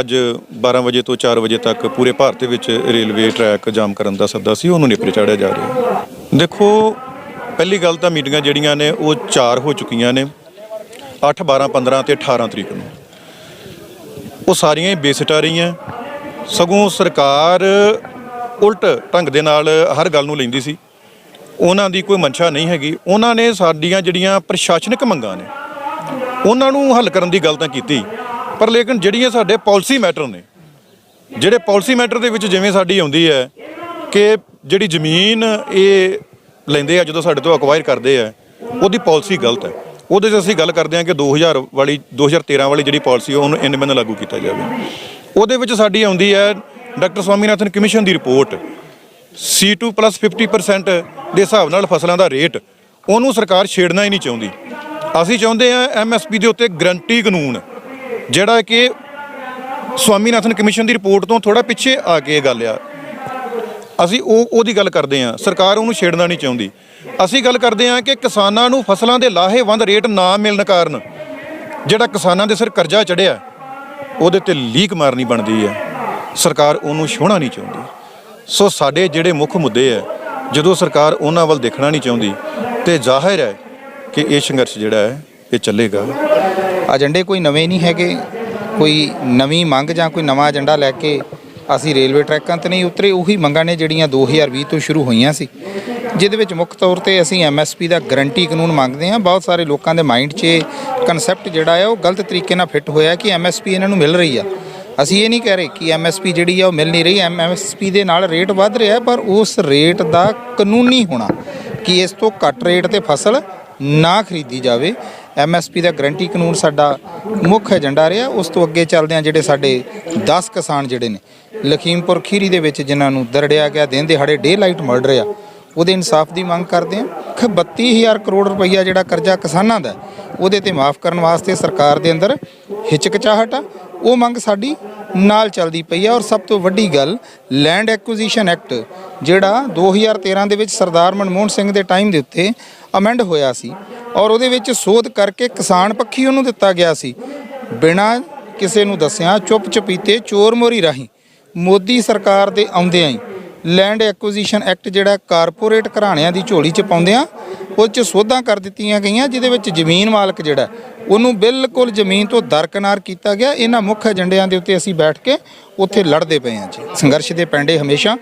ਅੱਜ 12 ਵਜੇ ਤੋਂ 4 ਵਜੇ ਤੱਕ ਪੂਰੇ ਭਾਰਤ ਵਿੱਚ ਰੇਲਵੇ ਟਰੈਕ ਜਾਮ ਕਰਨ ਦਾ ਸੱਦਾ ਸੀ, ਉਹਨੂੰ ਨਿਪਰੇ ਚਾੜਿਆ ਜਾ ਰਿਹਾ ਦੇਖੋ, ਪਹਿਲੀ ਗੱਲ ਤਾਂ ਮੀਟਿੰਗਾਂ ਜਿਹੜੀਆਂ ਨੇ, ਉਹ 4 ਹੋ ਚੁੱਕੀਆਂ ਨੇ 8 12 15 ਤੇ 18 ਤਰੀਕ ਨੂੰ। ਉਹ ਸਾਰੀਆਂ ਹੀ ਬੇਸਿਟਾ ਰਹੀਆਂ। ਸਗੋਂ ਸਰਕਾਰ ਉਲਟ ਢੰਗ ਦੇ ਨਾਲ ਹਰ ਗੱਲ ਨੂੰ ਲੈਂਦੀ ਸੀ। ਉਹਨਾਂ ਦੀ ਕੋਈ ਮਨਸ਼ਾ ਨਹੀਂ ਹੈਗੀ। ਉਹਨਾਂ ਨੇ ਸਾਡੀਆਂ ਜਿਹੜੀਆਂ ਪ੍ਰਸ਼ਾਸਨਿਕ ਮੰਗਾਂ ਨੇ, ਉਹਨਾਂ ਨੂੰ ਹੱਲ ਕਰਨ ਦੀ ਗੱਲ ਤਾਂ ਕੀਤੀ। ਪਰ ਲੇਕਿਨ ਜਿਹੜੀਆਂ ਸਾਡੇ ਪਾਲਿਸੀ ਮੈਟਰ ਨੇ, ਜਿਹੜੇ ਪਾਲਿਸੀ ਮੈਟਰ ਦੇ ਵਿੱਚ ਜਿਵੇਂ ਸਾਡੀ ਆਉਂਦੀ ਹੈ ਕਿ ਜਿਹੜੀ ਜ਼ਮੀਨ ਇਹ ਲੈਂਦੇ ਆ, ਜਦੋਂ ਸਾਡੇ ਤੋਂ ਅਕਵਾਇਰ ਕਰਦੇ ਆ, ਉਹਦੀ ਪਾਲਿਸੀ ਗਲਤ ਹੈ। ਉਹਦੇ 'ਚ ਅਸੀਂ ਗੱਲ ਕਰਦੇ ਹਾਂ ਕਿ 2000 ਵਾਲੀ 2013 ਵਾਲੀ ਜਿਹੜੀ ਪਾਲਿਸੀ ਉਹਨੂੰ ਇਨ ਬਿਨ ਲਾਗੂ ਕੀਤਾ ਜਾਵੇ। ਉਹਦੇ ਵਿੱਚ ਸਾਡੀ ਆਉਂਦੀ ਹੈ ਡਾਕਟਰ ਸਵਾਮੀਨਾਥਨ ਕਮਿਸ਼ਨ ਦੀ ਰਿਪੋਰਟ। C2 50% ਦੇ ਹਿਸਾਬ ਨਾਲ ਫਸਲਾਂ ਦਾ ਰੇਟ, ਉਹਨੂੰ ਸਰਕਾਰ ਛੇੜਨਾ ਹੀ ਨਹੀਂ ਚਾਹੁੰਦੀ। ਅਸੀਂ ਚਾਹੁੰਦੇ ਹਾਂ ਐਮਐਸਪੀ ਦੇ ਉੱਤੇ ਗਰੰਟੀ ਕਾਨੂੰਨ ਜਿਹੜਾ ਕਿ ਸਵਾਮੀਨਾਥਨ ਕਮਿਸ਼ਨ ਦੀ ਰਿਪੋਰਟ ਤੋਂ ਥੋੜਾ ਪਿੱਛੇ ਆ ਕੇ ਇਹ ਗੱਲ ਆ। ਅਸੀਂ ਉਹ, ਉਹਦੀ ਗੱਲ ਕਰਦੇ ਹਾਂ। ਸਰਕਾਰ ਉਹਨੂੰ ਛੇੜਨਾ ਨਹੀਂ ਚਾਹੁੰਦੀ। ਅਸੀਂ ਗੱਲ ਕਰਦੇ ਹਾਂ ਕਿ ਕਿਸਾਨਾਂ ਨੂੰ ਫਸਲਾਂ ਦੇ ਲਾਹੇਵੰਦ ਰੇਟ ਨਾ ਮਿਲਣ ਕਾਰਨ ਜਿਹੜਾ ਕਿਸਾਨਾਂ ਦੇ ਸਿਰ ਕਰਜ਼ਾ ਚੜਿਆ ਉਹਦੇ ਤੇ ਲੀਕ ਮਾਰਨੀ ਬਣਦੀ ਹੈ। ਸਰਕਾਰ ਉਹਨੂੰ ਛੋਹਣਾ ਨਹੀਂ ਚਾਹੁੰਦੀ। ਸੋ ਸਾਡੇ ਜਿਹੜੇ ਮੁੱਖ ਮੁੱਦੇ ਹੈ, ਜਦੋਂ ਸਰਕਾਰ ਉਹਨਾਂ ਵੱਲ ਦੇਖਣਾ ਨਹੀਂ ਚਾਹੁੰਦੀ, ਤੇ ਜ਼ਾਹਿਰ ਹੈ ਕਿ ਇਹ ਸੰਘਰਸ਼ ਜਿਹੜਾ ਹੈ ਇਹ ਚੱਲੇਗਾ। ਏਜੰਡੇ ਕੋਈ ਨਵੇਂ ਨਹੀਂ ਹੈਗੇ। ਕੋਈ ਨਵੀਂ ਮੰਗ ਜਾਂ ਕੋਈ ਨਵਾਂ ਏਜੰਡਾ ਲੈ ਕੇ ਅਸੀਂ ਰੇਲਵੇ ਟਰੈਕਾਂ ਤੇ ਨਹੀਂ ਉਤਰੇ, ਉਹੀ ਮੰਗਾਂ ਨੇ ਜਿਹੜੀਆਂ 2020 ਤੋਂ ਸ਼ੁਰੂ ਹੋਈਆਂ ਸੀ। ਜਿਹਦੇ ਵਿੱਚ ਮੁੱਖ ਤੌਰ ਤੇ ਅਸੀਂ ਐਮਐਸਪੀ ਦਾ ਗਰੰਟੀ ਕਾਨੂੰਨ ਮੰਗਦੇ ਹਾਂ। ਬਹੁਤ ਸਾਰੇ ਲੋਕਾਂ ਦੇ ਮਾਈਂਡ 'ਚ ਕਨਸੈਪਟ ਜਿਹੜਾ ਹੈ ਉਹ ਗਲਤ ਤਰੀਕੇ ਨਾਲ ਫਿੱਟ ਹੋਇਆ ਕਿ ਐਮਐਸਪੀ ਇਹਨਾਂ ਨੂੰ ਮਿਲ ਰਹੀ ਆ। ਅਸੀਂ ਇਹ ਨਹੀਂ ਕਹਿ ਰਹੇ ਕਿ ਐਮਐਸਪੀ ਜਿਹੜੀ ਆ, ਉਹ ਮਿਲ ਨਹੀਂ ਰਹੀ। ਐਮਐਸਪੀ ਦੇ ਨਾਲ ਰੇਟ ਵੱਧ ਰਿਹਾ, ਪਰ ਉਸ ਰੇਟ ਦਾ ਕਾਨੂੰਨੀ ਹੋਣਾ ਕਿ ਇਸ ਤੋਂ ਘੱਟ ਰੇਟ ਤੇ ਫਸਲ ਨਾ ਖਰੀਦੀ ਜਾਵੇ। ਐਮਐਸਪੀ ਦਾ ਗਰੰਟੀ ਕਾਨੂੰਨ ਸਾਡਾ ਮੁੱਖ ਏਜੰਡਾ ਰਿਹਾ। ਉਸ ਤੋਂ ਅੱਗੇ ਚੱਲਦੇ ਆ ਜਿਹੜੇ ਸਾਡੇ 10 ਕਿਸਾਨ ਜਿਹੜੇ ਨੇ, ਲਖੀਮਪੁਰ ਖੀਰੀ ਦੇ ਵਿੱਚ ਜਿਨ੍ਹਾਂ ਨੂੰ ਦਰੜਿਆ ਗਿਆ ਦਿਨ ਦਿਹਾੜੇ ਡੇ ਲਾਈਟ ਮਰਡਰ ਆ, ਉਹਦੇ ਇਨਸਾਫ ਦੀ ਮੰਗ ਕਰਦੇ ਆ ਕਿ 32000 ਕਰੋੜ ਰੁਪਈਆ ਜਿਹੜਾ ਕਰਜ਼ਾ ਕਿਸਾਨਾਂ ਦਾ, ਉਹਦੇ ਤੇ ਮਾਫ ਕਰਨ ਵਾਸਤੇ ਸਰਕਾਰ ਦੇ ਅੰਦਰ ਹਿਚਕਚਾਹਟ ਆ। ਉਹ ਮੰਗ ਸਾਡੀ ਨਾਲ ਚੱਲਦੀ ਪਈ ਆ। ਔਰ ਸਭ ਤੋਂ ਵੱਡੀ ਗੱਲ ਲੈਂਡ ਐਕੁਜੀਸ਼ਨ ਐਕਟ ਜਿਹੜਾ 2013 ਦੇ ਵਿੱਚ ਸਰਦਾਰ ਮਨਮੋਹਨ ਸਿੰਘ ਦੇ ਟਾਈਮ ਦੇ ਉੱਤੇ ਅਮੈਂਡ ਹੋਇਆ ਸੀ। ਔਰ ਉਹਦੇ ਵਿੱਚ ਸੋਧ ਕਰਕੇ ਕਿਸਾਨ ਪੱਖੀ ਉਹਨੂੰ ਦਿੱਤਾ ਗਿਆ ਸੀ। ਬਿਨਾਂ ਕਿਸੇ ਨੂੰ ਦੱਸਿਆ ਚੁੱਪ ਚਪੀਤੇ ਚੋਰ ਮੋਰੀ ਰਾਹੀਂ ਮੋਦੀ ਸਰਕਾਰ ਦੇ ਆਉਂਦਿਆਂ ਹੀ ਲੈਂਡ ਐਕੁਜੀਸ਼ਨ ਐਕਟ ਜਿਹੜਾ ਕਾਰਪੋਰੇਟ ਘਰਾਣਿਆਂ ਦੀ ਝੋਲੀ 'ਚ ਪਾਉਂਦਿਆਂ ਉਹ 'ਚ ਸੋਧਾਂ ਕਰ ਦਿੱਤੀਆਂ ਗਈਆਂ, ਜਿਹਦੇ ਵਿੱਚ ਜ਼ਮੀਨ ਮਾਲਕ ਜਿਹੜਾ ਉਹਨੂੰ ਬਿਲਕੁਲ ਜ਼ਮੀਨ ਤੋਂ ਦਰਕਨਾਰ ਕੀਤਾ ਗਿਆ। ਇਹਨਾਂ ਮੁੱਖ ਏਜੰਡਿਆਂ ਦੇ ਉੱਤੇ ਅਸੀਂ ਬੈਠ ਕੇ ਉੱਥੇ ਲੜਦੇ ਪਏ ਹਾਂ ਜੀ। ਸੰਘਰਸ਼ ਦੇ ਪੈਂਡੇ ਹਮੇਸ਼ਾ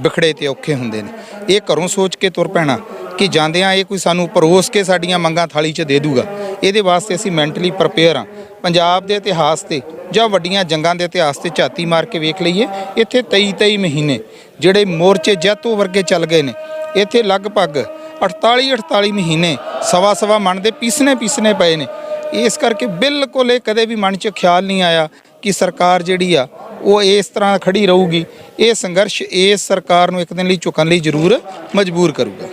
ਵਿਖੜੇ ਤੇ ਔਖੇ ਹੁੰਦੇ ਨੇ। ਇਹ ਘਰੋਂ ਸੋਚ ਕੇ ਤੁਰ ਪੈਣਾ ਕਿ ਜਾਂਦਿਆਂ ਇਹ ਕੋਈ ਸਾਨੂੰ ਪਰੋਸ ਕੇ ਸਾਡੀਆਂ ਮੰਗਾਂ ਥਾਲੀ 'ਚ ਦੇ ਦੂਗਾ। ਇਹਦੇ ਵਾਸਤੇ ਅਸੀਂ ਮੈਂਟਲੀ ਪ੍ਰਪੇਅਰ ਹਾਂ। ਪੰਜਾਬ ਦੇ ਇਤਿਹਾਸ ਤੇ ਜਾਂ ਵੱਡੀਆਂ ਜੰਗਾਂ ਦੇ ਇਤਿਹਾਸ ਤੇ ਝਾਤੀ ਮਾਰ ਕੇ ਵੇਖ ਲਈਏ, ਇੱਥੇ 23 23 ਮਹੀਨੇ ਜਿਹੜੇ ਮੋਰਚੇ ਜੈਤੋ ਵਰਗੇ ਚੱਲ ਗਏ ਨੇ। ਇੱਥੇ ਲਗਭਗ 48 48 ਮਹੀਨੇ ਸਵਾ ਸਵਾ ਮਨ ਦੇ ਪੀਸਨੇ ਪੀਸਨੇ ਪਏ ਨੇ। ਇਸ ਕਰਕੇ ਬਿਲਕੁਲ ਇਹ ਕਦੇ ਵੀ ਮਨ 'ਚ ਖਿਆਲ ਨਹੀਂ ਆਇਆ ਕਿ ਸਰਕਾਰ ਜਿਹੜੀ ਆ ਉਹ ਇਸ ਤਰ੍ਹਾਂ ਖੜੀ ਰਹੂਗੀ, ਇਹ ਸੰਘਰਸ਼ ਇਸ ਸਰਕਾਰ ਨੂੰ ਇੱਕ ਦਿਨ ਲਈ ਝੁਕਣ ਲਈ ਜ਼ਰੂਰ ਮਜਬੂਰ ਕਰੂਗਾ।